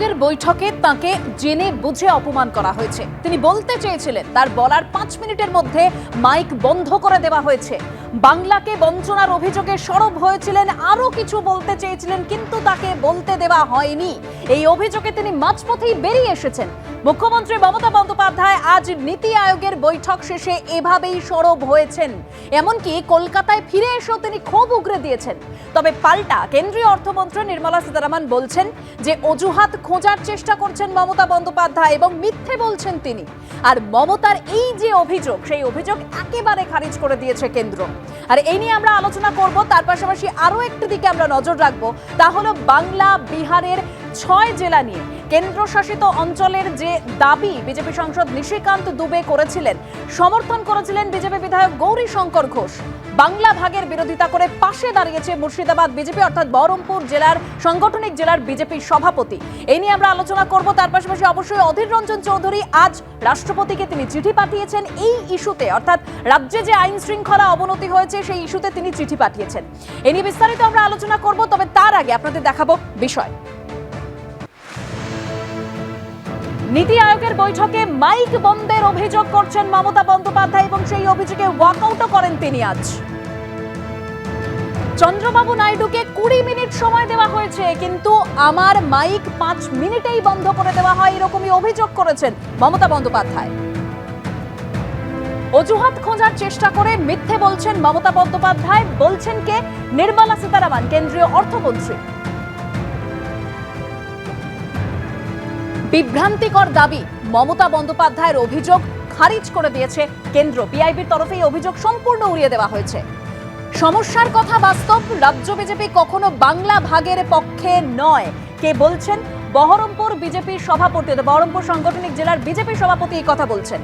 আয়োগের বৈঠকে তাকে জেনে বুঝে অপমান করা হয়েছে। তিনি বলতে চেয়েছিলেন, তার বলার পাঁচ মিনিটের মধ্যে মাইক বন্ধ করে দেওয়া হয়েছে। বাংলাকে বঞ্চনার অভিযোগে সরব হয়েছিলেন, আরও কিছু বলতে চেয়েছিলেন, কিন্তু তাকে বলতে দেওয়া হয়নি। এই অভিযোগে তিনি মাঝপথেই বেরিয়ে এসেছেন। মুখ্যমন্ত্রী মমতা বন্দ্যোপাধ্যায় আজ নীতি আয়োগের বৈঠক শেষে এভাবেই সরব হয়েছেন। এমনকি কলকাতায় ফিরে এসেও তিনি ক্ষোভ উগরে দিয়েছেন। তবে পাল্টা কেন্দ্রীয় অর্থমন্ত্রী নির্মলা সীতারামন বলছেন যে, অজুহাত খোঁজার চেষ্টা করছেন মমতা বন্দ্যোপাধ্যায় এবং মিথ্যে বলছেন তিনি। আর মমতার এই যে অভিযোগ, সেই অভিযোগ একেবারে খারিজ করে দিয়েছে কেন্দ্র। আর এই নিয়ে আমরা আলোচনা করব। তার পাশাপাশি আরও একটি দিকে আমরা নজর রাখব। তা হলো বাংলা, বিহারের ছয় জেলা নিয়ে কেন্দ্রশাসিত অঞ্চলের যে দাবি বিজেপি সাংসদ নিশিকান্ত দুবে করেছিলেন, সমর্থন করেছিলেন বিজেপি বিধায়ক গৌরী শঙ্কর ঘোষ। বাংলা ভাগের বিরোধিতা করে পাশে দাঁড়িয়েছে মুর্শিদাবাদ বিজেপি, অর্থাৎ বহরমপুর জেলার সাংগঠনিক জেলার বিজেপির সভাপতি। এই নিয়ে আমরা আলোচনা করব, তার পাশাপাশি অবশ্যই অধীর রঞ্জন চৌধুরী আজ রাষ্ট্রপতিকে তিনি চিঠি পাঠিয়েছেন এই ইস্যুতে, অর্থাৎ রাজ্যে যে আইন শৃঙ্খলা অবনতি হয়েছে সেই ইস্যুতে তিনি চিঠি পাঠিয়েছেন। এ নিয়ে বিস্তারিত আমরা আলোচনা করব, তবে তার আগে আপনাদের দেখাবো বিষয়। নীতি আয়োগের বৈঠকে মাইক বন্ধের অভিযোগ করছেন মমতা বন্দ্যোপাধ্যায় এবং সেই অভিযোগে ওয়াকআউটও করেন তিনি আজ। চন্দ্রবাবু নাইডুকে কুড়ি মিনিট সময় দেওয়া হয়েছে, কিন্তু আমার মাইক পাঁচ মিনিটেই বন্ধ করে দেওয়া হয় এরকমই অভিযোগ করেছেন মমতা বন্দ্যোপাধ্যায়। অজুহাত খোঁজার চেষ্টা করে মিথ্যে বলছেন মমতা বন্দ্যোপাধ্যায়, বলছেন কে? নির্মলা সীতারামন, কেন্দ্রীয় অর্থমন্ত্রী। বিভ্রান্তিকর দাবি মমতা বন্দ্যোপাধ্যায়ের অভিযোগ খারিজ করে দিয়েছে কেন্দ্র। পিআইবির তরফে এই অভিযোগ সম্পূর্ণ উড়িয়ে দেওয়া হয়েছে। সমস্যার কথা বাস্তব, রাজ্য বিজেপি কখনো বাংলা ভাগের পক্ষে নয়। কে বলছেন? বহরমপুর বিজেপির সভাপতি, বহরমপুর সাংগঠনিক জেলার বিজেপি সভাপতি এই কথা বলছেন।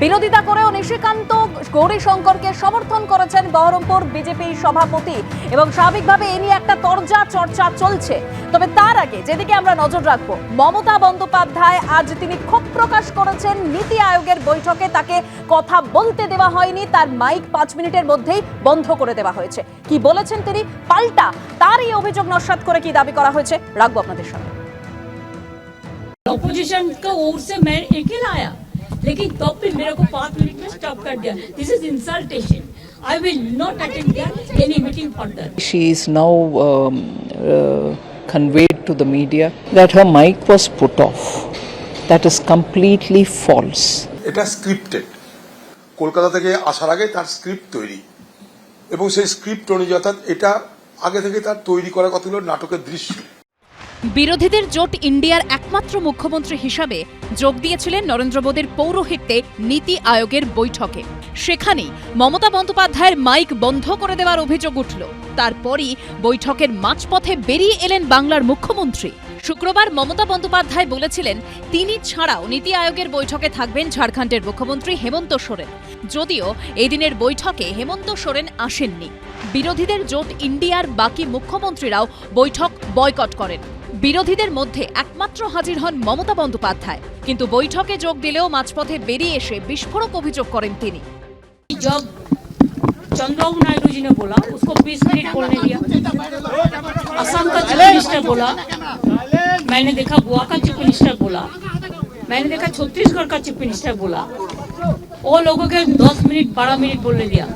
বিরোধিতা করেও নিশিকান্ত গৌরী শঙ্করকে সমর্থন করেছেন বহরমপুর বিজেপি সভাপতি এবং স্বাভাবিকভাবে এ নিয়ে একটা তরজা চর্চা চলছে তবে তার আগে যেদিকে আমরা নজর রাখবো মমতা বন্দ্যোপাধ্যায় আজ তিনি ক্ষোভ প্রকাশ করেছেন নীতি আয়োগের বৈঠকে তাকে কথা বলতে দেওয়া হয়নি তার মাইক পাঁচ মিনিটের মধ্যেই বন্ধ করে দেওয়া হয়েছে কি বলেছেন তিনি পাল্টা তার এই অভিযোগ নস্বাত করে কি দাবি করা হয়েছে রাখবো আপনাদের সামনে ऑपोजिशन का ओर से मैं अकेला आया लेकिन तब भी मेरे को पांच मिनट में स्टॉप कर दिया this is insultation I will not attend any meeting further She is now um, uh, conveyed to the media that her mic was put off. That is completely false. এটা scripted Kolkata থেকে আসার আগে তার script তৈরি এবং সেই script অনুযায়ী অর্থাৎ এটা আগে থেকে তার তৈরি করা কথা হলো নাটকের দৃশ্য বিরোধীদের জোট ইন্ডিয়ার একমাত্র মুখ্যমন্ত্রী হিসাবে যোগ দিয়েছিলেন নরেন্দ্র মোদীর পৌরোহিত্যে নীতি আয়োগের বৈঠকে। সেখানেই মমতা বন্দ্যোপাধ্যায়ের মাইক বন্ধ করে দেওয়ার অভিযোগ উঠল। তারপরই বৈঠকের মাঝপথে বেরিয়ে এলেন বাংলার মুখ্যমন্ত্রী। শুক্রবার মমতা বন্দ্যোপাধ্যায় বলেছিলেন, তিনি ছাড়াও নীতি আয়োগের বৈঠকে থাকবেন ঝাড়খণ্ডের মুখ্যমন্ত্রী হেমন্ত সোরেন। যদিও এই দিনের বৈঠকে হেমন্ত সোরেন আসেননি। বিরোধীদের জোট ইন্ডিয়ার বাকি মুখ্যমন্ত্রীরাও বৈঠক বয়কট করেন। বিরোধীদের মধ্যে একমাত্র হাজির হন মমতা বন্দ্যোপাধ্যায় কিন্তু বৈঠকে যোগ দিলেও মাঝপথে বেরিয়ে এসে বিস্ফোরক অভিযোগ করেন তিনি जब चंद्रबाबू नायडू जी ने बोला उसको 20 मिनट बोलने दिया असम का चीफ मिनिस्टर बोला मैंने देखा गोवा का चीफ मिनिस्टर बोला मैंने देखा छत्तीसगढ़ का चीफ मिनिस्टर बोला वो लोगों के 10 मिनट 12 मिनट बोलने दिया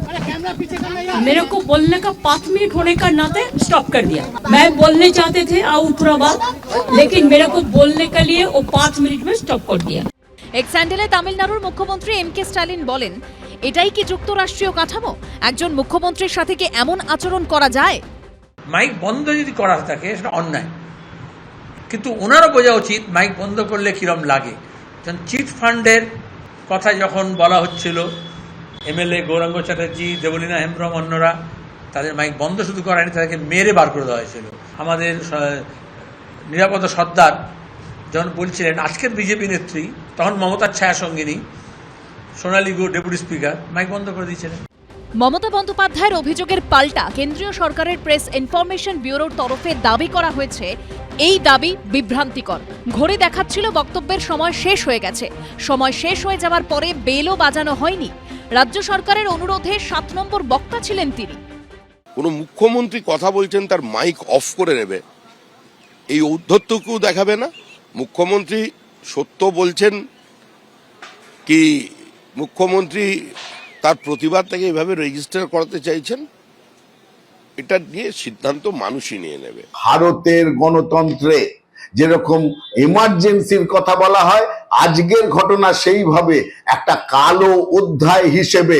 मेरे को बोलने का पाँच मिनट होने का नाते स्टॉप कर दिया मैं बोलने चाहते थे आऊ पूरा बात लेकिन मेरे को बोलने के लिए वो पाँच मिनट में स्टॉप कर दिया এক স্যান্ডেলে তামিলনাড়ুর মুখ্যমন্ত্রী এম কে স্টালিন বলেন এটাই কি যুক্তরাষ্ট্রীয় কাঠামো একজন মুখ্যমন্ত্রীর সাথে কি এমন আচরণ করা যায় মাইক বন্ধ যদি করা থাকে সেটা অন্যায় কিন্তু ওনারও বোঝা উচিত মাইক বন্ধ করলে কিরম লাগে যখন চিট ফান্ডের কথা যখন বলা হচ্ছিল, এমএলএ গৌরাঙ্গ চ্যাটার্জি, দেবলীনা হেমব্রম অন্যরা, তাদের মাইক বন্ধ শুধু করায়নি তাদেরকে মেরে বার করে দেওয়া হয়েছিল। আমাদের নিরাপদ সর্দার যখন বলছিলেন, আজকের বিজেপি নেত্রী, তখন মমতার ছায়া সঙ্গিনী, সোনালী গো ডেপুটি স্পিকার, মাইক বন্ধ করে দিয়েছিলেন। মমতা বন্দ্যোপাধ্যায়ের অভিযোগের পাল্টা কেন্দ্রীয় সরকারের প্রেস ইনফরমেশন ব্যুরোর তরফে দাবি করা হয়েছে এই দাবি বিভ্রান্তিকর। ঘড়ি দেখাচ্ছিল বক্তব্যের সময় শেষ হয়ে গেছে। সময় শেষ হয়ে যাওয়ার পরে বেলও বাজানো হয়নি। রাজ্য সরকারের অনুরোধে সাত নম্বর বক্তা ছিলেন তিনি। কোনো মুখ্যমন্ত্রী কথা বলছেন তার মাইক অফ করে নেবে। এই ঔদ্ধত্যকেও দেখাবে না। মুখ্যমন্ত্রী সত্য বলছেন কি মুখ্যমন্ত্রী তার প্রতিবাদটাকে এভাবে রেজিস্টার করাতে চাইছেন? এটা নিয়ে সিদ্ধান্ত মানুষই নিয়ে নেবে। ভারতের গণতন্ত্রে যেরকম এমার্জেন্সির কথা বলা হয় আজকের ঘটনা সেইভাবে একটা কালো অধ্যায় হিসেবে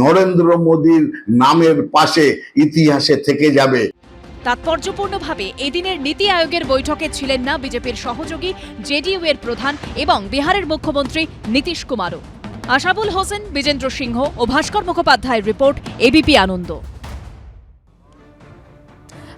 নরেন্দ্র মোদীর নামের পাশে ইতিহাসে থেকে যাবে। তাৎপর্যপূর্ণভাবে এদিনের নীতি আয়োগের বৈঠকে ছিলেন না বিজেপির সহযোগী জেডিইউ এর প্রধান এবং বিহারের মুখ্যমন্ত্রী নীতিশ কুমারও। আশাবুল হোসেন বিজেন্দ্র সিংহ ও ভাস্কর মুখোপাধ্যায়ের রিপোর্ট এবিপি আনন্দ।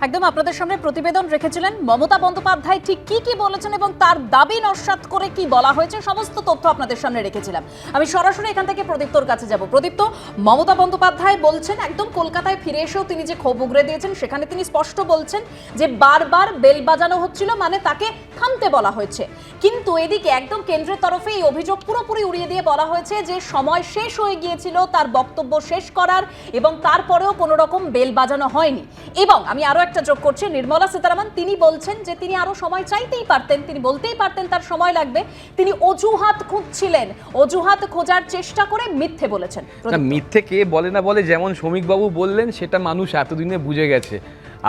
একদম আপনাদের সামনে প্রতিবেদন রেখেছিলেন মমতা বন্দ্যোপাধ্যায়। ঠিক কি কি বলেছেন এবং তার দাবি নস্বাত করে কি বলা হয়েছে সমস্ত তথ্য আপনাদের সামনে রেখেছিলাম। আমি সরাসরি এখান থেকে প্রদীপ্তর কাছে যাব। প্রদীপ্ত, মমতা বন্দ্যোপাধ্যায় বলছেন, একদম কলকাতায় ফিরে এসেও তিনি যে ক্ষোভ উগরে দিয়েছেন, সেখানে তিনি স্পষ্ট বলছেন যে বারবার বেল বাজানো হচ্ছিল মানে তাকে থামতে বলা হয়েছে। কিন্তু এদিকে একদম কেন্দ্রের তরফে এই অভিযোগ পুরোপুরি উড়িয়ে দিয়ে বলা হয়েছে যে সময় শেষ হয়ে গিয়েছিল, তার বক্তব্য শেষ করার এবং তারপরেও কোনো রকম বেল বাজানো হয়নি। এবং আমি আরও একটা যোগ করছে নির্মলা সীতারামন। তিনি বলছেন যে তিনি আরও সময় চাইতেই পারতেন, তিনি বলতেই পারতেন তার সময় লাগবে। তিনি অজুহাত খুঁজছিলেন, অজুহাত খোঁজার চেষ্টা করে মিথ্যে বলেছেন। মিথ্যে কে বলে না বলে, যেমন শ্রমিকবাবু বললেন, সেটা মানুষ এতদিনে বুঝে গেছে।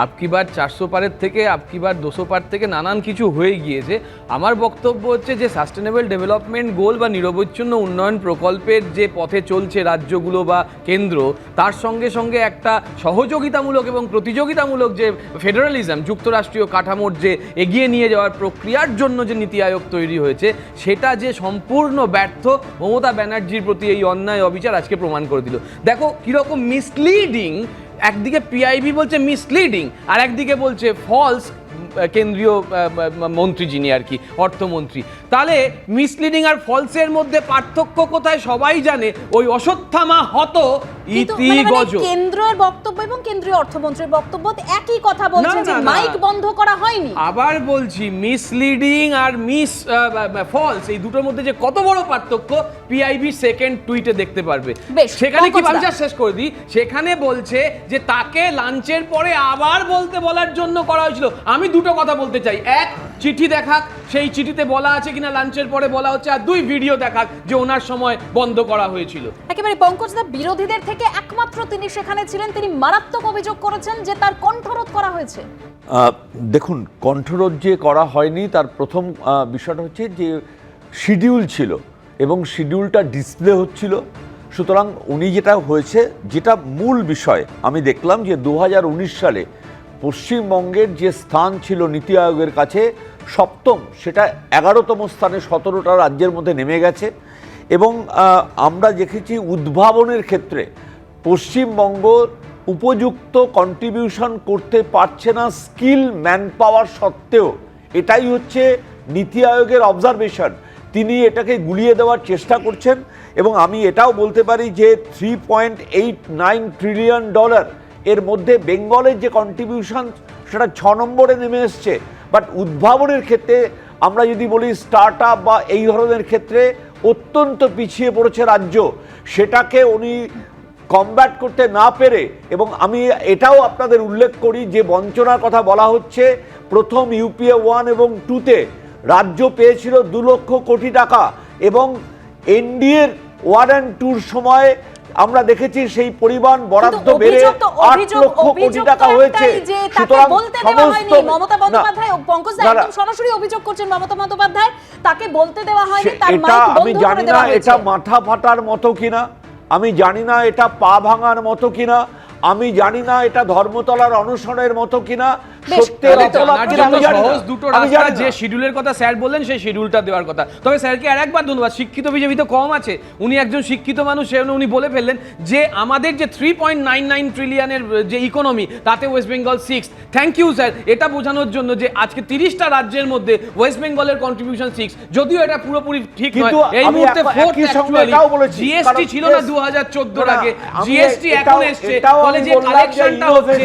আপকিবার চারশো পারের থেকে, আপকিবার দুশো পার থেকে নানান কিছু হয়ে গিয়েছে। আমার বক্তব্য হচ্ছে যে সাস্টেনেবল ডেভেলপমেন্ট গোল বা নিরবচ্ছিন্ন উন্নয়ন প্রকল্পের যে পথে চলছে রাজ্যগুলো বা কেন্দ্র, তার সঙ্গে সঙ্গে একটা সহযোগিতামূলক এবং প্রতিযোগিতামূলক যে ফেডারালিজম যুক্তরাষ্ট্রীয় কাঠামোর যে এগিয়ে নিয়ে যাওয়ার প্রক্রিয়ার জন্য যে নীতি আয়োগ তৈরি হয়েছে, সেটা যে সম্পূর্ণ ব্যর্থ মমতা ব্যানার্জির প্রতি এই অন্যায় অবিচার আজকে প্রমাণ করে দিল। দেখো, কীরকম মিসলিডিং একদিকে পিআইবি বলছে মিসলিডিং আর একদিকে বলছে ফলস কেন্দ্রীয় মন্ত্রী যিনি আর কি অর্থমন্ত্রী। তাহলে মিসলিডিং আর ফলসের মধ্যে পার্থক্য কোথায় সবাই জানে? ওই অশ্বত্থামা হত ইতি মানে- মানে গজ কেন্দ্রের বক্তব্য এবং কেন্দ্রীয় অর্থমন্ত্রীর বক্তব্য একই কথা বলছেন যে। মাইক বন্ধ করা হয়নি। আবার বলছি মিসলিডিং আর মিস ফলস এই দুটোর মধ্যে যে কত বড় পার্থক্য পিআইবি সেকেন্ড টুইটে দেখতে পারবে। সেখানে কি পঙ্কজদা। শেষ করে দিই? সেখানে বলছে যে তাকে লাঞ্চের পরে আবার বলতে বলার জন্য করা হয়েছিল। আমি দুটো কথা বলতে চাই। এক চিঠি দেখাক সেই চিঠিতে বলা আছে কিনা লাঞ্চের পরে বলা হচ্ছে আর দুই ভিডিও দেখাক যে ওনার সময় বন্ধ করা হয়েছিল। একেবারে পঙ্কজদা বিরোধীদের থেকে একমাত্র তিনি সেখানে ছিলেন তিনি মারাত্মক অভিযোগ করেছেন যে তার কণ্ঠরোধ করা হয়েছে। দেখুন কণ্ঠরোধ যে করা হয়নি তার প্রথম বিষয়টা হচ্ছে যে শিডিউল ছিল এবং শিডিউলটা ডিসপ্লে হচ্ছিল। সুতরাং উনি যেটা হয়েছে যেটা মূল বিষয় আমি দেখলাম যে দু হাজার উনিশ সালে পশ্চিমবঙ্গের যে স্থান ছিল নীতি আয়োগের কাছে, সপ্তম, সেটা এগারোতম স্থানে সতেরোটা রাজ্যের মধ্যে নেমে গেছে। এবং আমরা দেখেছি উদ্ভাবনের ক্ষেত্রে পশ্চিমবঙ্গ উপযুক্ত কন্ট্রিবিউশন করতে পারছে না স্কিল ম্যান পাওয়ার সত্ত্বেও। এটাই হচ্ছে নীতি আয়োগের অবজারভেশন তিনি এটাকে গুলিয়ে দেওয়ার চেষ্টা করছেন এবং আমি এটাও বলতে পারি যে three point eight nine trillion dollar এর মধ্যে বেঙ্গলের যে কন্ট্রিবিউশন সেটা ছ নম্বরে নেমে এসছে। বাট উদ্ভাবনের ক্ষেত্রে, আমরা যদি বলি স্টার্ট আপ বা এই ধরনের ক্ষেত্রে অত্যন্ত পিছিয়ে পড়েছে রাজ্য। সেটাকে উনি কমব্যাট করতে না পেরে, এবং আমি এটাও আপনাদের উল্লেখ করি যে বঞ্চনার কথা বলা হচ্ছে, প্রথম ইউপিএ ওয়ান এবং টুতে রাজ্য পেয়েছিল দু লক্ষ কোটি টাকা এবং এনডিএর ওয়ান অ্যান্ড টুর সময় আমরা দেখেছি সেই পরিমাণ বরাদ্দ বেড়ে আট লক্ষ কোটি টাকা হয়েছে। সুতরাং সমস্ত মমতা বন্দ্যোপাধ্যায় একদম সরাসরি অভিযোগ করছেন মমতা বন্দ্যোপাধ্যায়। তাকে বলতে দেওয়া হয়নি তার এটা মাইক আমি জানি না এটা মাথা ফাটার মতো কিনা। আমি জানি না এটা পা ভাঙার মতো কিনা। আমি জানি না এটা ধর্মতলার অনশনের মতো কিনা সত্যের তাহলে তো অপলাপ জানার কিনা আমি জানি না। দুটো রাস্তা যে শিডিউলের কথা স্যার বললেন সেই শিডিউলটা দেওয়ার কথা। তবে স্যারকে আর একবার ধন্যবাদ শিক্ষিত বিজেপি তো কম আছে। উনি একজন শিক্ষিত মানুষ সেজন্য উনি বলে ফেললেন যে আমাদের যে থ্রি পয়েন্ট নাইন নাইন ট্রিলিয়নের যে ইকোনমি তাতে West Bengal six thank you sir এটা বোঝানোর জন্য যে আজকে তিরিশটা রাজ্যের মধ্যে ওয়েস্ট বেঙ্গলের কন্ট্রিবিউশন সিক্স যদিও এটা পুরোপুরি ঠিক নয় এই মুহূর্তে জিএসটি ছিল না দু হাজার চোদ্দ আগে। জিএসটি এখন এসছে। ফলে যে কালেকশনটা হচ্ছে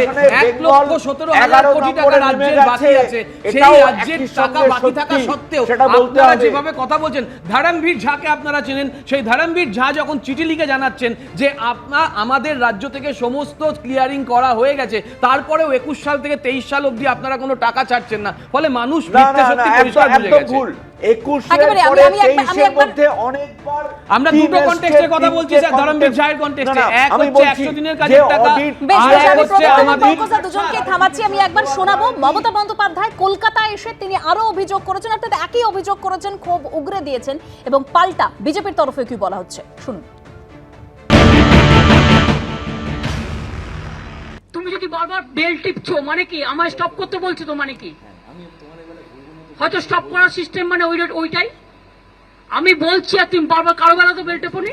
এক লক্ষ সতেরো হাজার কোটি টাকা রাজ্যের বাকি আছে। সেই রাজ্যের টাকা বাকি থাকা সত্ত্বেও আপনারা যেভাবে কথা বলছেন ধারামবীর ঝাকে আপনারা চেনেন সেই ধারামবীর ঝা যখন চিঠি লিখে জানাচ্ছেন যে আপনার আমাদের রাজ্য থেকে সমস্ত ক্লিয়ারিং করা হয়ে গেছে তারপরেও একুশ সাল থেকে তেইশ সাল অবধি আপনারা কোনো টাকা ছাড়ছেন না। ফলে মানুষ মিথ্যে সত্যি পরিষ্কার বুঝে গেছে। আমরা দুটো এসছে, কন্টেক্সটের কথা বলছি স্যার ধরমবীর ঝায়ের কন্টেক্সটে না, এক হচ্ছে একশো দিনের কাজের টাকা আমি দুজনকে থামাচ্ছি একবার শোনাবো। মমতা বন্দ্যোপাধ্যায় কলকাতায় এসে তিনি আরও অভিযোগ করেছেন অর্থাৎ একই অভিযোগ করেছেন খুব উগরে দিয়েছেন এবং পাল্টা বিজেপির তরফে কি বলা হচ্ছে? শুনুন। তুমি যদি বারবার বেল টিপছো মানে কি? আমায় স্টপ করতে বলছো তো মানে কি? হয়তো স্টপ করার সিস্টেম মানে ওই ওইটাই। আমি বলছি আর তুমি বারবার কারও বেলা তো বেল টেপনি?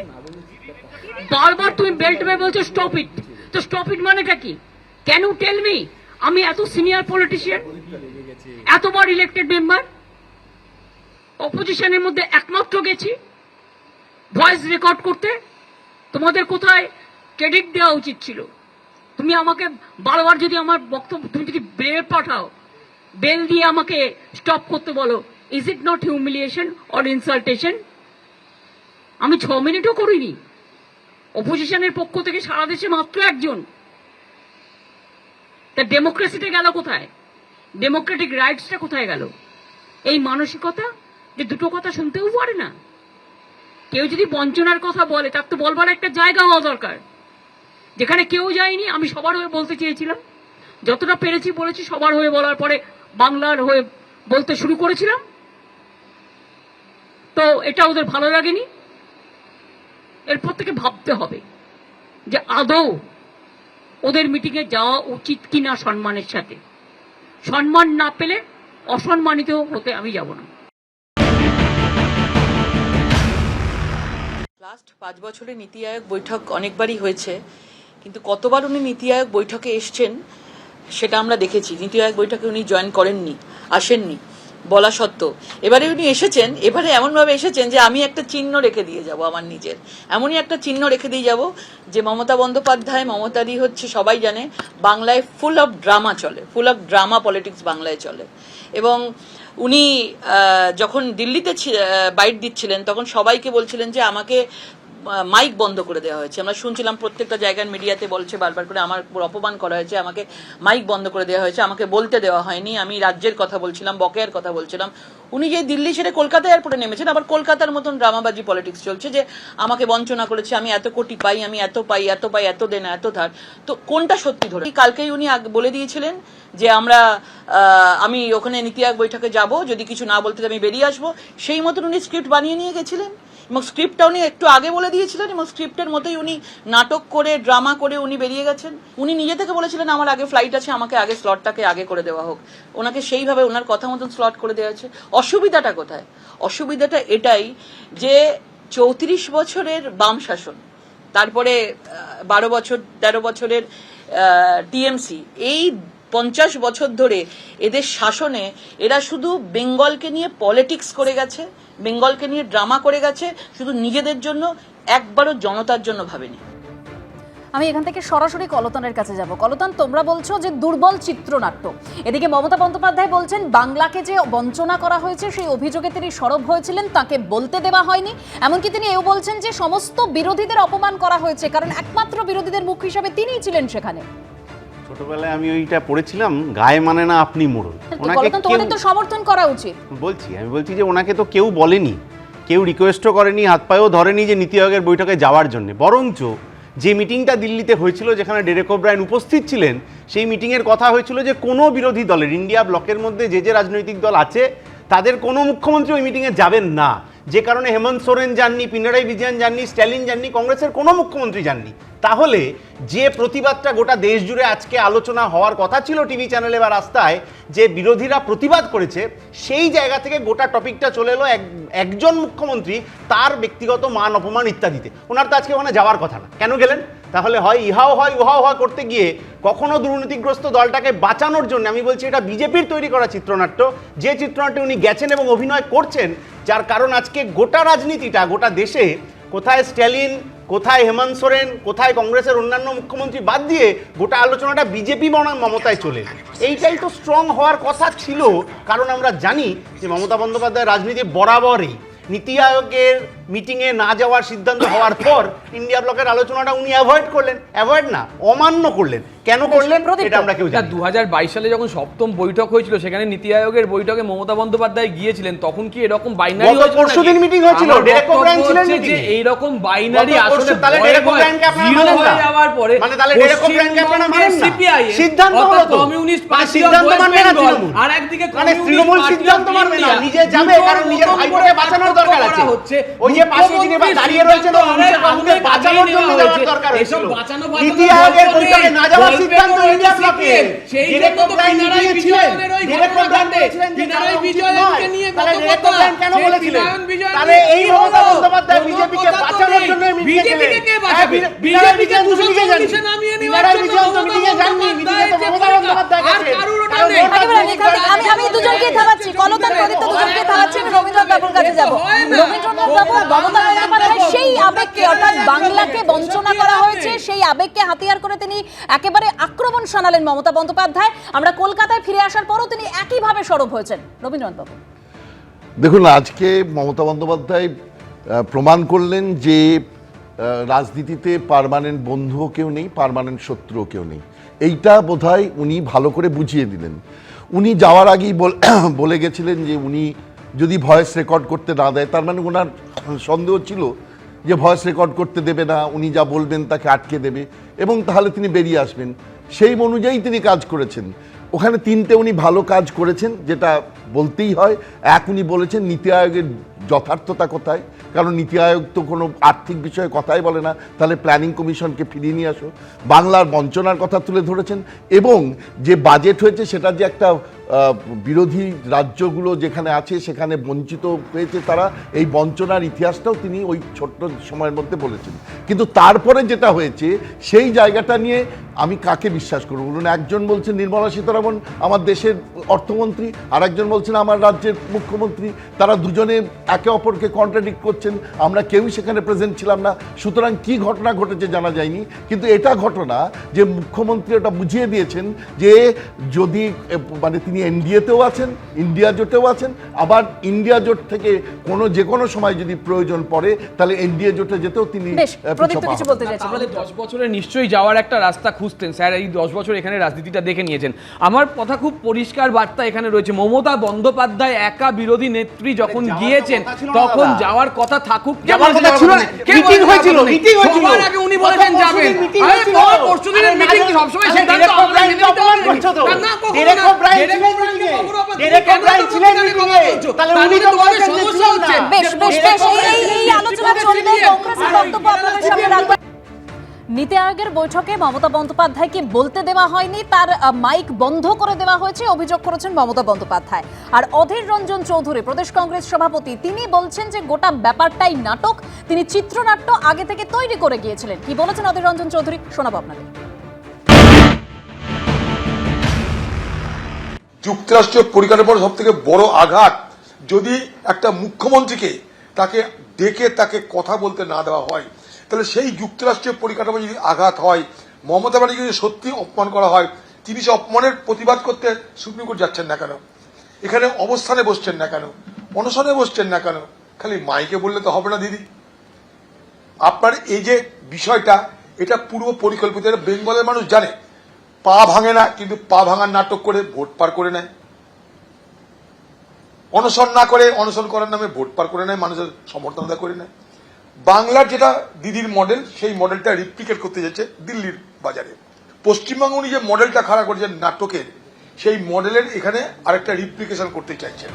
বারবার তুমি বেল টেপে বলছো স্টপ ইট তো স্টপ ইট মানেটা কি? ক্যান ইউ টেল মি আমি এত সিনিয়র পলিটিশিয়ান এতবার ইলেক্টেড মেম্বার অপোজিশনের মধ্যে একমাত্র গেছি ভয়েস রেকর্ড করতে। তোমাদের কোথায় ক্রেডিট দেওয়া উচিত ছিল? তুমি আমাকে বারবার যদি আমার বক্তব্য তুমি যদি বেল পাঠাও বেল দিয়ে আমাকে স্টপ করতে বলো is it not humiliation or insultation আমি ছ মিনিটও করিনি। অপোজিশনের পক্ষ থেকে সারা দেশে মাত্র একজন। তা ডেমোক্রেসিটা গেল কোথায়? ডেমোক্রেটিক রাইটসটা কোথায় গেল? এই মানসিকতা যে দুটো কথা শুনতেও পারে না। কেউ যদি বঞ্চনার কথা বলে, তার তো বলবার একটা জায়গা হওয়া দরকার। যেখানে কেউ যায়নি, আমি সবার হয়ে বলতে চেয়েছিলাম। যতটা পেরেছি বলেছি, সবার হয়ে বলার পরে বাংলার হয়ে বলতে শুরু করেছিলাম। তো এটা ওদের ভালো লাগেনি। এরপর থেকে ভাবতে হবে যে আদৌ ওদের মিটিংয়ে যাওয়া উচিত কিনা সম্মানের সাথে। সম্মান না পেলে অসম্মানিত হতে আমি যাব না। লাস্ট পাঁচ বছরে নীতি আয়োগ বৈঠক অনেকবারই হয়েছে, কিন্তু কতবার উনি নীতি আয়োগ বৈঠকে এসছেন সেটা আমরা দেখেছি। নীতি আয়োগ বৈঠকে উনি জয়েন করেননি, আসেননি। বলা সত্ত্বেও। এবারে উনি এসেছেন, এবারে এমনভাবে এসেছেন যে আমি একটা চিহ্ন রেখে দিয়ে যাব আমার নিজের। এমনই একটা চিহ্ন রেখে দিয়ে যাব যে মমতা বন্দ্যোপাধ্যায়, মমতাদি হচ্ছে সবাই জানে, বাংলায় ফুল অফ ড্রামা চলে ফুল অফ ড্রামা পলিটিক্স বাংলায় চলে। এবং উনি যখন দিল্লিতে বাইট দিচ্ছিলেন, তখন সবাইকে বলছিলেন যে আমাকে মাইক বন্ধ করে দেওয়া হয়েছে। আমরা শুনছিলাম প্রত্যেকটা জায়গার মিডিয়াতে বলছে, বারবার করে আমার অপমান করা হয়েছে, আমাকে মাইক বন্ধ করে দেওয়া হয়েছে, আমাকে বলতে দেওয়া হয়নি। আমি রাজ্যের কথা বলছিলাম, বকেয়ার কথা বলছিলাম। উনি যে দিল্লি ছেড়ে কলকাতা এয়ারপোর্টে নেমেছেন, আবার কলকাতার মতন ড্রামাবাজি পলিটিক্স চলছে যে আমাকে বঞ্চনা করেছে, আমি এত কোটি পাই, আমি এত পাই এত পাই, এত দেন, এত ধার। তো কোনটা সত্যি ধরে? কালকেই উনি বলে দিয়েছিলেন যে আমরা আমি ওখানে নীতি আয়োগ বৈঠকে যাব, যদি কিছু না বলতে আমি বেরিয়ে আসব। সেই মতন উনি স্ক্রিপ্ট বানিয়ে নিয়ে গেছিলেন। এবং স্ক্রিপ্টটা উনি একটু আগে বলে দিয়েছিলেন এবং স্ক্রিপ্টের মতোই উনি নাটক করে ড্রামা করে উনি বেরিয়ে গেছেন। উনি নিজে থেকে বলেছিলেন, আমার আগে ফ্লাইট আছে, আমাকে আগে স্লটটাকে আগে করে দেওয়া হোক। ওনাকে সেইভাবে ওনার কথা মতন স্লট করে দেওয়া হয়েছে। অসুবিধাটা কোথায়? অসুবিধাটা এটাই যে চৌত্রিশ বছরের বাম শাসন, তারপরে বারো বছর, তেরো বছরের টিএমসি, এই পঞ্চাশ বছর ধরে এদের শাসনে এরা শুধু বেঙ্গলকে নিয়ে পলিটিক্স করে গেছে বেঙ্গলকে নিয়ে ড্রামা করে গেছে, শুধু নিজেদের জন্য, একবারও জনতার জন্য ভাবেনি। আমি এখান থেকে সরাসরি কলতানের কাছে যাব। কলতান, তোমরা বলছো যে দুর্বল চিত্রনাট্য। এদিকে মমতা বন্দ্যোপাধ্যায় বলছেন, বাংলাকে যে বঞ্চনা করা হয়েছে, সেই অভিযোগে তিনি সরব হয়েছিলেন, তাকে বলতে দেওয়া হয়নি। এমনকি তিনি এও বলছেন যে সমস্ত বিরোধীদের অপমান করা হয়েছে, কারণ একমাত্র বিরোধীদের মুখ হিসাবে তিনিই ছিলেন সেখানে। ছোটবেলায় আমি ওইটা পড়েছিলাম গায়ে মানে না আপনি মোড়ল। তো কলতান তোমাদের তো সমর্থন করা উচিত। বলছি আমি বলছি যে ওনাকে তো কেউ বলেনি কেউ রিকোয়েস্টও করেনি হাত পায়েও ধরেনি যে নীতি আয়োগের বৈঠকে যাওয়ার জন্য। বরঞ্চ যে মিটিংটা দিল্লিতে হয়েছিল যেখানে ডেরেক ওব্রায়ন উপস্থিত ছিলেন সেই মিটিংয়ের কথা হয়েছিল যে কোনো বিরোধী দলের ইন্ডিয়া ব্লকের মধ্যে যে যে রাজনৈতিক দল আছে তাদের কোনো মুখ্যমন্ত্রী ওই মিটিংয়ে যাবেন না। যে কারণে হেমন্ত সোরেন যাননি, পিনারাই বিজয়ন যাননি, স্ট্যালিন যাননি, কংগ্রেসের কোনো মুখ্যমন্ত্রী যাননি। তাহলে যে প্রতিবাদটা গোটা দেশ জুড়ে আজকে আলোচনা হওয়ার কথা ছিল টিভি চ্যানেলে বা রাস্তায়, যে বিরোধীরা প্রতিবাদ করেছে, সেই জায়গা থেকে গোটা টপিকটা চলে এলো এক, একজন মুখ্যমন্ত্রী, তার ব্যক্তিগত মান, অপমান ইত্যাদিতে। ওনার তো আজকে ওখানে যাওয়ার কথা না। কেন গেলেন? তাহলে হয় ইহাও হয়, উহাও হয় করতে গিয়ে কখনো দুর্নীতিগ্রস্ত দলটাকে বাঁচানোর জন্য, আমি বলছি এটা বিজেপির তৈরি করা চিত্রনাট্য, যে চিত্রনাট্যে উনি গেছেন এবং অভিনয় করছেন, যার কারণ আজকে গোটা রাজনীতিটা, গোটা দেশে কোথায় স্ট্যালিন, কোথায় হেমন্ত সোরেন, কোথায় কংগ্রেসের অন্যান্য মুখ্যমন্ত্রী বাদ দিয়ে গোটা আলোচনাটা বিজেপি বনাম মমতায় চলে। এইটাই তো স্ট্রং হওয়ার কথা ছিল, কারণ আমরা জানি যে মমতা বন্দ্যোপাধ্যায়ের রাজনীতি বরাবরই নীতি আয়োগের মিটিংয়ে না যাওয়ার সিদ্ধান্ত হওয়ার পর ইন্ডিয়া ব্লকের আলোচনাটা উনি অ্যাভয়েড করলেন। অ্যাভয়েড না, অমান্য করলেন। কেন করলেন প্রদীপ্ত। এটা আমরা কেউ জানি না। দু সালে যখন সপ্তম বৈঠক হয়েছিল সেখানে নীতি আয়োগের বৈঠকে মমতা বন্দ্যোপাধ্যায় গিয়েছিলেন তখন কি এরকম বাইনারি গত পরশুদিন meeting হয়েছিল, ডেরেক ওব্রায়েন ছিলেন meeting এ। এইরকম বাইনারি আসলে তাহলে ডেরেক ওব্রায়েনকে আপনারা মানেন না? যাওয়ার পরে মানে তাহলে ডেরেক ওব্রায়েনকে আপনারা মানেন না? পশ্চিমবঙ্গের সিদ্ধান্ত হলো তো। কমিউনিস্ট মানে পার্টি সিদ্ধান্ত মানবে না তৃণমূল। আর একদিকে মানে তৃণমূল সিদ্ধান্ত মানবে না, নিজে যাবে, কারণ নিজের করে বাঁচানোর দরকার আছে। হচ্ছে। ওই যে পাশে যিনি দাঁড়িয়ে রয়েছেন, অভিষেক আমাদের বাঁচানোর জন্য। দরকার এসব হয়েছিল। বাঁচানো নীতি আয়োগের বৈঠকে না গল্পে সিদ্ধান্ত ইন্ডিয়া ব্লকে। সেই নিজে ছিলেন। বিজয়নের ওই ঘটনা ঘটে। বলেছিলেন যে পিনারাই যাওয়া উচিত বিজয়নকে নয়। কত কথা। কেন বলেছিলেন? তাহলে এই মমতা হলো? বন্দ্যোপাধ্যায় বিজেপিকে বাঁচানোর জন্য বিজেপিকে কে হ্যাঁ, বাঁচাবে? বিজেপিকে দুশো। নামিয়ে নেওয়ার জন্য তো মমতা বন্দ্যোপাধ্যায় মমতা বন্দ্যোপাধ্যায় আর কারুর ওটা নেই। আমি আমি দুজনকে থামাচ্ছি কলতান প্রদীপ্ত দুজনকে থামাচ্ছি আমি রবীন্দ্রনাথ বাবুর কাছে যাব রবীন্দ্রনাথ বাবু মমতা বন্দ্যোপাধ্যায় সেই আবেগকে অর্থাৎ বাংলাকে বঞ্চনা করা হয়েছে, সেই আবেগকে হাতিয়ার করে তিনি একেবারে আক্রমণ শানালেন মমতা বন্দ্যোপাধ্যায়। আমরা কলকাতায় ফিরে আসার পরও তিনি একইভাবে সরব হয়েছেন। রবীন্দ্রনাথ বাবু। দেখুন, আজকে মমতা বন্দ্যোপাধ্যায় প্রমাণ করলেন যে রাজনীতিতে পারমানেন্ট বন্ধুও কেউ নেই, পারমানেন্ট শত্রুও কেউ নেই। এইটা বোধহয় উনি ভালো করে বুঝিয়ে দিলেন। উনি যাওয়ার আগেই বল- বলে গেছিলেন যে, উনি যদি ভয়েস রেকর্ড করতে না দেয়, তার মানে ওনার সন্দেহ ছিল যে ভয়েস রেকর্ড করতে দেবে না, উনি যা বলবেন তাকে আটকে দেবে, এবং তাহলে তিনি বেরিয়ে আসবেন। সেই অনুযায়ী তিনি কাজ করেছেন। ওখানে তিনটে উনি ভালো কাজ করেছেন, যেটা বলতেই হয় এক উনি বলেছেন নীতি আয়োগের যথার্থতা কোথায়? কারণ নীতি আয়োগ তো কোনো আর্থিক বিষয়ে কথাই বলে না। তাহলে প্ল্যানিং কমিশনকে ফিরিয়ে নিয়ে আসো। বাংলার বঞ্চনার কথা তুলে ধরেছেন এবং যে বাজেট হয়েছে সেটা যে একটা বিরোধী রাজ্যগুলো যেখানে আছে সেখানে বঞ্চিত হয়েছে তারা, এই বঞ্চনার ইতিহাসটাও তিনি ওই ছোট্ট সময়ের মধ্যে বলেছেন। কিন্তু তারপরে যেটা হয়েছে, সেই জায়গাটা নিয়ে আমি কাকে বিশ্বাস করব? বলুন, একজন বলছেন, নির্মলা সীতারামন আমার দেশের অর্থমন্ত্রী আর একজন আমার রাজ্যের মুখ্যমন্ত্রী তারা দুজনে একে অপরকে কন্ট্রাডিক্ট করছেন আমরা কেউই সেখানে প্রেজেন্ট ছিলাম না। সুতরাং কি ঘটনা ঘটেছে জানা যায়নি। কিন্তু এটা ঘটনা যে মুখ্যমন্ত্রী ওটা বুঝিয়ে দিয়েছেন যে যদি মানে তিনি এনডিএতেও আছেন ইন্ডিয়া জোটেও আছেন আবার ইন্ডিয়া জোট থেকে কোনো যে কোনো সময় যদি প্রয়োজন পড়ে তাহলে এনডিএ জোটে যেতেও তিনি দশ বছরে নিশ্চয়ই যাওয়ার একটা রাস্তা খুঁজতেন। স্যার এই দশ বছর এখানে রাজনীতিটা দেখে নিয়েছেন। আমার কথা খুব পরিষ্কার বার্তা এখানে রয়েছে। মমতা বন্দ্যোপাধ্যায় একা বিরোধী নেত্রী যখন গিয়েছেন তখন যাওয়ার কথা থাকুক যাওয়ার কথা ছিল না। Meeting হয়েছিল, meeting হয়েছিল। সবার আগে উনি বলেছেন যাবেন আরে। তোমার পরশুদিনের মিটিং না, সবসময় আরে সিদ্ধান্ত আমরা মেনে নিতে পারি। করছ তো। না, ডেরেক না। ওব্রায়েন ডেরেক ছিলেন। ডেরেক কেন ছিলেন তোমাদের এ। তাহলে উনি তো বলেছেন সমস্যা হচ্ছে। বেশ বেশ বেশ এই- আলোচনা চলবে কংগ্রেসের বক্তব্য আপনাদের সামনে রাখব নীতি আয়োগের বৈঠকে মমতা বন্দ্যোপাধ্যায়কে বলতে দেওয়া হয়নি, তার মাইক বন্ধ করে দেওয়া হয়েছে, অভিযোগ করেছেন মমতা বন্দ্যোপাধ্যায়। আর অধীর রঞ্জন চৌধুরী, প্রদেশ কংগ্রেস সভাপতি, তিনি বলছেন যে গোটা ব্যাপারটাই নাটক, তিনি চিত্রনাট্য আগে থেকে তৈরি করে গিয়েছিলেন। কি বলেছেন অধীর রঞ্জন চৌধুরী? শোনাবো আপনাদের। যুক্তরাষ্ট্রীয় পরিকাঠামোর সব থেকে বড় আঘাত, যদি একটা মুখ্যমন্ত্রীকে তাকে ডেকে তাকে কথা বলতে না দেওয়া হয় তাহলে সেই যুক্তরাষ্ট্রীয় পরিকাঠামো যদি আঘাত হয়, মমতা ব্যানার্জি যদি সত্যি অপমান করা হয়, তিনি সে অপমানের প্রতিবাদ করতে সুপ্রিম কোর্ট যাচ্ছেন না কেন? এখানে অবস্থানে বসছেন না কেন? অনশনে বসছেন না কেন? খালি মাইকে বললে তো হবে না, দিদি। আপনার এই যে বিষয়টা, এটা পূর্ব পরিকল্পিত বেঙ্গলের মানুষ জানে। পা ভাঙে না, কিন্তু পা ভাঙার নাটক করে ভোট পার করে নেয়। অনশন না করে, অনশন করার নামে ভোট পার করে নেয়, মানুষের সমর্থন করে নেয়। বাংলার যেটা দিদির মডেল সেই মডেলটা রিপ্লিকেট করতে যাচ্ছে দিল্লির বাজারে। পশ্চিমবঙ্গ উনি যে মডেলটা খাড়া করেছেন নাটকের, সেই মডেলের এখানে আরেকটা রিপ্লিকেশন করতে চাইছেন।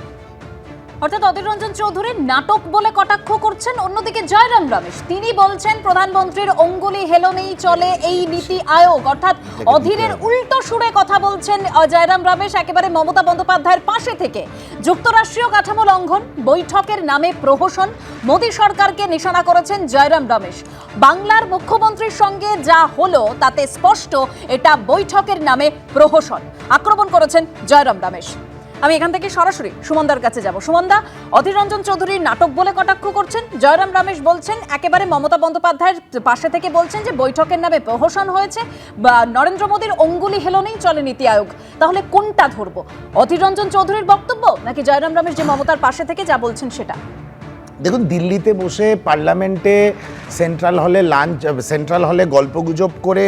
অর্থাৎ অধীর রঞ্জন চৌধুরী নাটক বলে কটাক্ষ করছেন। অন্যদিকে জয়রাম রমেশ তিনি বলছেন প্রধানমন্ত্রীর অঙ্গুলি হেলনেই চলে এই নীতি আয়োগ। অর্থাৎ অধীরের উল্টো সুরে কথা বলছেন জয়রাম রমেশ একেবারে মমতা বন্দ্যোপাধ্যায়ের পাশে থেকে। যুক্তরাষ্ট্রীয় কাঠামো লঙ্ঘন বৈঠকের নামে প্রহসন মোদী সরকারকে নিশানা করেছেন জয়রাম রমেশ। বাংলার মুখ্যমন্ত্রীর সঙ্গে যা হলো তাতে স্পষ্ট এটা বৈঠকের নামে প্রহসন। আক্রমণ করেছেন জয়রাম রমেশ। আমি এখান থেকে সরাসরি সুমনদার কাছে যাব। সুমনদা, অধীর রঞ্জন চৌধুরী নাটক বলে কটাক্ষ করছেন। জয়রাম রমেশ বলছেন, একেবারে মমতা বন্দ্যোপাধ্যায়ের পাশে থেকে বলছেন যে বৈঠকের নামে প্রহসন হয়েছে। বা নরেন্দ্র মোদীর অঙ্গুলি হেলনেই চলে নীতি আয়োগ। তাহলে কোনটা ধরবো? অধীর রঞ্জন চৌধুরীর বক্তব্য নাকি জয়রাম রমেশ যে মমতার পাশে থেকে যা বলছেন সেটা? দেখুন দিল্লিতে বসে পার্লামেন্টে সেন্ট্রাল হলে লাঞ্চ সেন্ট্রাল হলে গল্পগুজব করে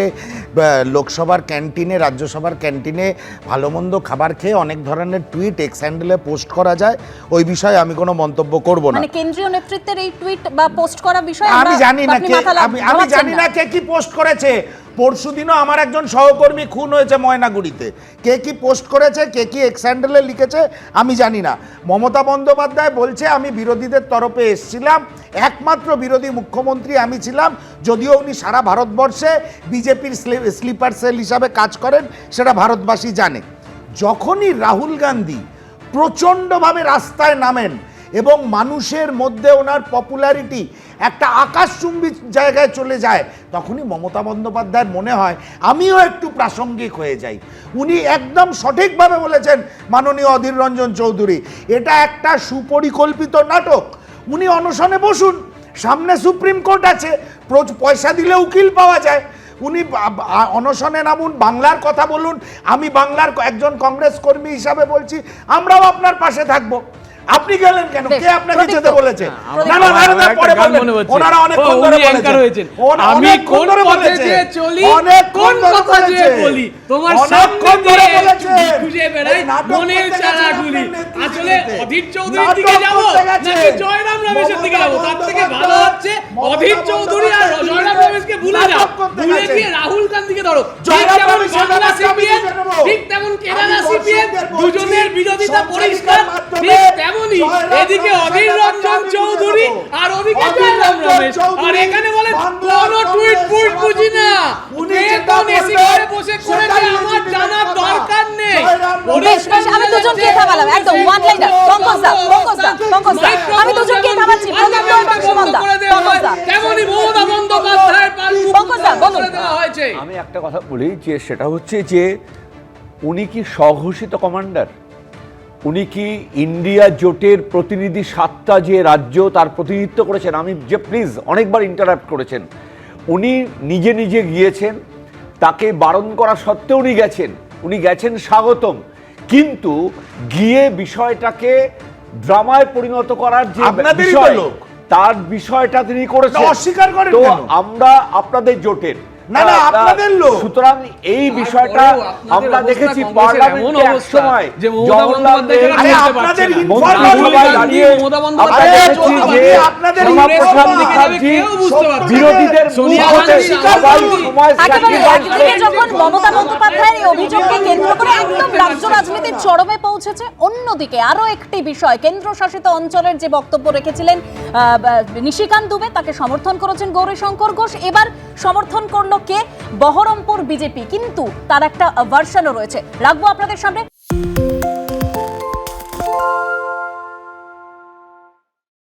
লোকসভার ক্যান্টিনে রাজ্যসভার ক্যান্টিনে ভালো মন্দ খাবার খেয়ে অনেক ধরনের টুইট এক্স হ্যান্ডেলে পোস্ট করা যায়। ওই বিষয়ে আমি কোনো মন্তব্য করব না। মানে কেন্দ্রীয় নেতৃত্বের এই টুইট বা পোস্ট করা বিষয়ে আমি জানি না কে আমি আমি জানি না কে কি পোস্ট করেছে। পরশুদিনও আমার একজন সহকর্মী খুন হয়েছে ময়নাগুড়িতে। কে কি পোস্ট করেছে, কে কি এক্স হ্যান্ডেলে লিখেছে, আমি জানি না। মমতা বন্দ্যোপাধ্যায় বলছে, আমি বিরোধীদের তরফে এসেছিলাম, একমাত্র বিরোধী মুখ্যমন্ত্রী আমি ছিলাম, যদিও উনি সারা ভারতবর্ষে বিজেপির স্লিপার সেল হিসাবে কাজ করেন, সেটা ভারতবাসী জানে। যখনই রাহুল গান্ধী প্রচণ্ডভাবে রাস্তায় নামেন এবং মানুষের মধ্যে ওনার পপুলারিটি একটা আকাশচুম্বী জায়গায় চলে যায়, তখনই মমতা বন্দ্যোপাধ্যায়ের মনে হয়, আমিও একটু প্রাসঙ্গিক হয়ে যাই। উনি একদম সঠিকভাবে বলেছেন, মাননীয় অধীর রঞ্জন চৌধুরী, এটা একটা সুপরিকল্পিত নাটক। উনি অনশনে বসুন, সামনে সুপ্রিম কোর্ট আছে পয়সা দিলে উকিল পাওয়া যায়। উনি অনশনে নামুন, বাংলার কথা বলুন, আমি বাংলার একজন কংগ্রেস কর্মী হিসাবে বলছি, আমরাও আপনার পাশে থাকব। আপনি গেলেন কেন কে আপনাকে যেতে বলেছে না না না, পরে বলবেন। ওনারা অনেকক্ষণ ও, ধরে বলেছেন। আমি কোন ধরে পথে যে চলি, অনেকক্ষণ কোন কথা যে বলি, তোমার সামনে ধরে দিয়ে বলেছেন। খুঁজে বেড়াই, মনের নেতৃত্বে। আসলে অধীর চৌধুরীর দিকে যাব। নাকি জয়রাম রমেশের দিকে যাব? তার থেকে ভালো হচ্ছে অধীর চৌধুরী আর জয়রাম রমেশকে ভুলে যাও। ভুলে গিয়ে রাহুল গান্ধীকে ধরো। জয়রাম রমেশের বাংলা নেব। ঠিক তেমন কেরালা বলছি, দুজনের বিরোধিতা পরিষ্কার ঠিক তেমনই জয়রাম এদিকে অধীর রঞ্জন চৌধুরী আর ওদিকে জয়রাম রমেশ আর এখানে বলে কোন টুইট ফুইট বুঝি না উনি কোন এসি ঘরে বসে করেছে আমার জানার দরকার নেই বেশ বেশ আমি দুজনকে থামালাম একদম ওয়ান লাইনার পঙ্কজ দা পঙ্কজ দা পঙ্কজ দা আমি দুজনকে থামাচ্ছি প্রদীপ দা এবং সুমন দা পঙ্কজ দা মমতা বন্দ্যোপাধ্যায়ের পঙ্কজ দা, বলুন। করে দেওয়া হয়েছে আমি একটা কথা বলি যে সেটা হচ্ছে যে উনি কি স্বঘোষিত কমান্ডার উনি কি ইন্ডিয়া জোটের প্রতিনিধি সাতটা যে রাজ্য তার প্রতিনিধিত্ব করেছেন? আমি যে প্লিজ অনেকবার ইন্টারাপ্ট করেছেন। উনি নিজে নিজে গিয়েছেন তাকে বারণ করা সত্ত্বেও উনি গেছেন। উনি গেছেন স্বাগতম। কিন্তু গিয়ে বিষয়টাকে ড্রামায় পরিণত করার যে বিষয় তার বিষয়টা তিনি করেছেন। অস্বীকার করেন তো আমরা আপনাদের জোটের না, না, আপনাদের লোক। সুতরাং এই বিষয়টা আমরা দেখেছি পার্লামেন্টে এক সময় যে আপনাদের। বিরোধীদের। যখন মমতা বন্দ্যোপাধ্যায়ের অভিযোগকে কেন্দ্র করে একদম রাজ্য রাজনীতির চরমে পৌঁছেছে অন্যদিকে আরও একটি বিষয় কেন্দ্রশাসিত অঞ্চলের যে বক্তব্য রেখেছিলেন নিশিকান্ত দুবে তাকে সমর্থন করেছেন গৌরীশঙ্কর ঘোষ। এবার সমর্থন করল কে বহরমপুর বিজেপি কিন্তু তার একটা ভার্সনও রয়েছে। রাখব আপনাদের সামনে।